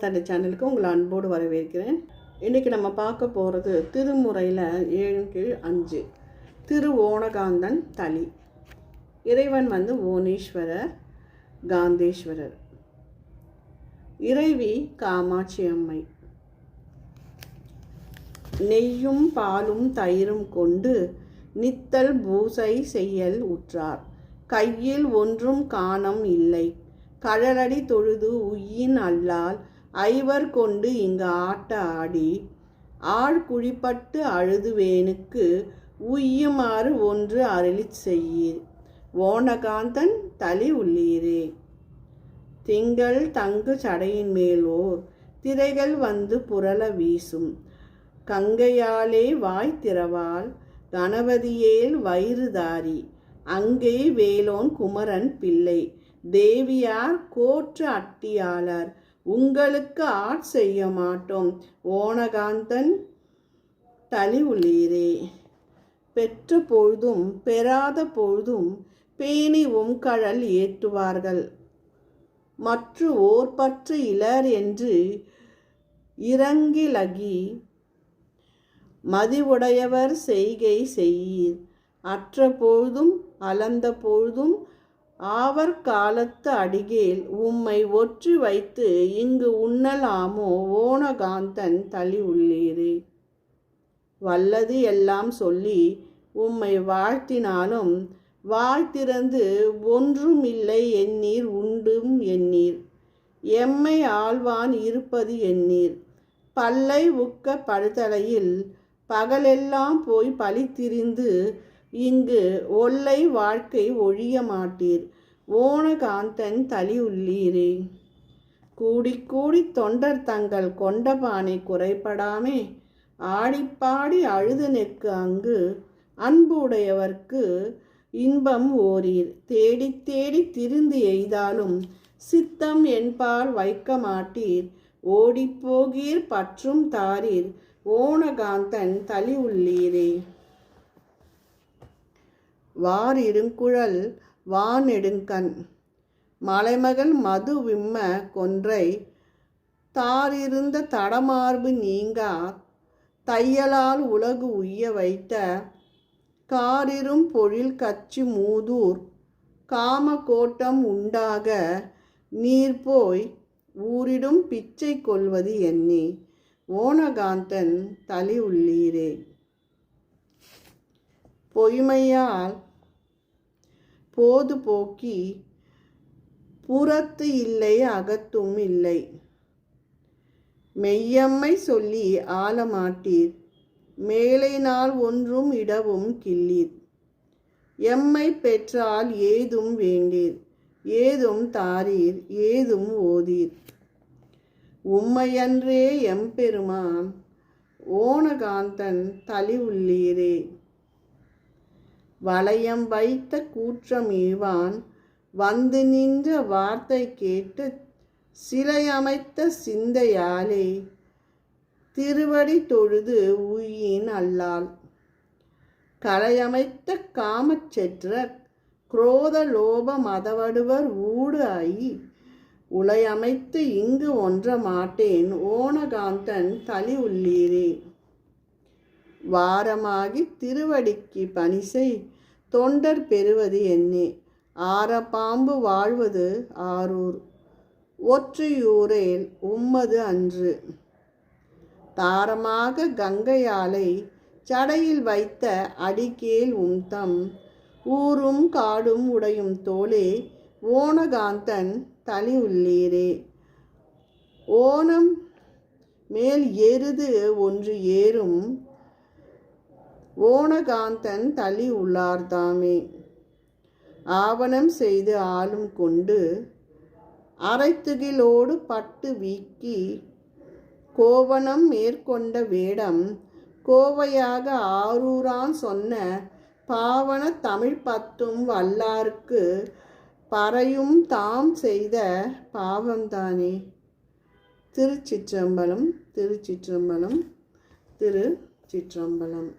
தண்டை சேனலுக்கு உங்களை அன்போடு வரவேற்கிறேன். இன்றைக்கி நம்ம பார்க்க போகிறது திருமுறையில் ஏழு கீழ் அஞ்சு. திரு ஓணகாந்தன் தளி. இறைவன் வந்து ஓனீஸ்வரர் காந்தேஸ்வரர். இறைவி காமாட்சி அம்மை. நெய்யும் பாலும் தயிரும் கொண்டு நித்தல் பூசை செய்யல் உற்றார். கையில் ஒன்றும் காணம் இல்லை. கழலடி தொழுது உயின் அல்லால் ஐவர் கொண்டு இங்கு ஆட்ட ஆடி ஆள் குழிப்பட்டு அழுதுவேனுக்கு உய்யுமாறு ஒன்று அருளிச் செய்யீர். ஓனகாந்தன் தலி உள்ளீரே. திங்கள் தங்கு சடையின் மேலோர் திரைகள் வந்து புரள வீசும். கங்கையாலே வாய் திறவால் கணபதியேல் வயிறுதாரி அங்கே வேலோன் குமரன் பிள்ளை. தேவியார் கோற்று அட்டியாளர். உங்களுக்கு ஆட் செய்ய மாட்டோம். ஓனகாந்தன் தலி உள்ளீரே பெற்ற பொழுதும் பெறாத பொழுதும் பேணி உம்கழல் ஏற்றுவார்கள். மற்ற ஓர் பற்று இலர் என்று இறங்கிலகி மதிவுடையவர் செய்கை செய்யீர். அற்ற பொழுதும் அலந்த பொழுதும் ஆவர் காலத்து அடிகேல் உம்மை ஒற்றி வைத்து இங்கு உண்ணலாமோ ஓணகாந்தன் தளி உள்ளீரே. வல்லது எல்லாம் சொல்லி உம்மை வாழ்த்தினாலும் வாழ்த்திறந்து ஒன்றும் இல்லை எண்ணீர் உண்டும் எண்ணீர். எம்மை ஆழ்வான் இருப்பது எண்ணீர். பல்லை உக்க படுதலையில் பகலெல்லாம் போய் பழித்திரிந்து இங்கு ஒல்லை வாழ்க்கை ஒழிய மாட்டீர். ஓணகாந்தன் தலி உள்ளீரே. கூடி கூடி தொண்டர் தங்கள் கொண்டபானை குறைபடாமே. ஆடிப்பாடி அழுது நிற்கு அங்கு அன்பு உடையவர்க்கு இன்பம் ஓரீர். தேடி தேடி திருந்து எய்தாலும் சித்தம் என்பால் வைக்க மாட்டீர். ஓடிப்போகீர் பற்றும் தாரீர். ஓணகாந்தன் தலி உள்ளீரே. வாரிருங்குழல் வானெடுங்கண் மலைமகள் மது விம்ம கொன்றை தாரிருந்த தடமார்பு நீங்கா தையலால் உலகு உய்ய வைத்த காரிரும் பொழில் கச்சி மூதூர் காம கோட்டம் உண்டாக நீர் போய் ஊரிடும் பிச்சை கொள்வது எண்ணி ஓனகாந்தன் தலி உள்ளீரே. பொய்மையால் போது போக்கி புறத்து இல்லை அகத்தும் இல்லை. மெய்யம்மை சொல்லி ஆளமாட்டீர் மேலை நாள் ஒன்றும் இடவும் கிள்ளீர். எம்மை பெற்றால் ஏதும் வேண்டீர் ஏதும் தாரீர் ஏதும் ஓதீர். உம்மையன்றே எம்பெருமான் ஓணகாந்தன் தலி உள்ளீரே வளையம் வைத்த கூற்றம் ஈவான் வந்து நின்ற வார்த்தை கேட்டு சிலை அமைத்த சிந்தையாலே திருவடி தொழுது உயின் அல்லாள் கலையமைத்த காமச்செற்ற குரோத லோப மதவடுவர் ஊடு ஆயி உலையமைத்து இங்கு ஒன்ற மாட்டேன் ஓனகாந்தன் தலி உள்ளீரே. வாரமாகி திருவடிக்கு பணிசை தொண்டர் பெறுவது என்னே? ஆரப்பாம்பு பாம்பு வாழ்வது ஆரூர். ஒற்றையூரேல் உம்மது அன்று. தாரமாக கங்கையாலை சடையில் வைத்த அடிக்கேல் உம்தம். ஊரும் காடும் உடையும் தோளே ஓணகாந்தன் தளி உள்ளீரே. ஓணம் மேல் எருது ஒன்று ஏறும் ஓணகாந்தன் தளி உள்ளார்தாமே. ஆவணம் செய்து ஆளும் கொண்டு அரைத்துகிலோடு பட்டு வீக்கி கோவணம் மேற்கொண்ட வேடம் கோவையாக ஆரூரான் சொன்ன பாவன தமிழ் பத்தும் வல்லார்க்கு பறையும் தாம் செய்த பாவம்தானே. திருச்சிற்றம்பலம் திருச்சிற்றம்பலம் திரு சிற்றம்பலம்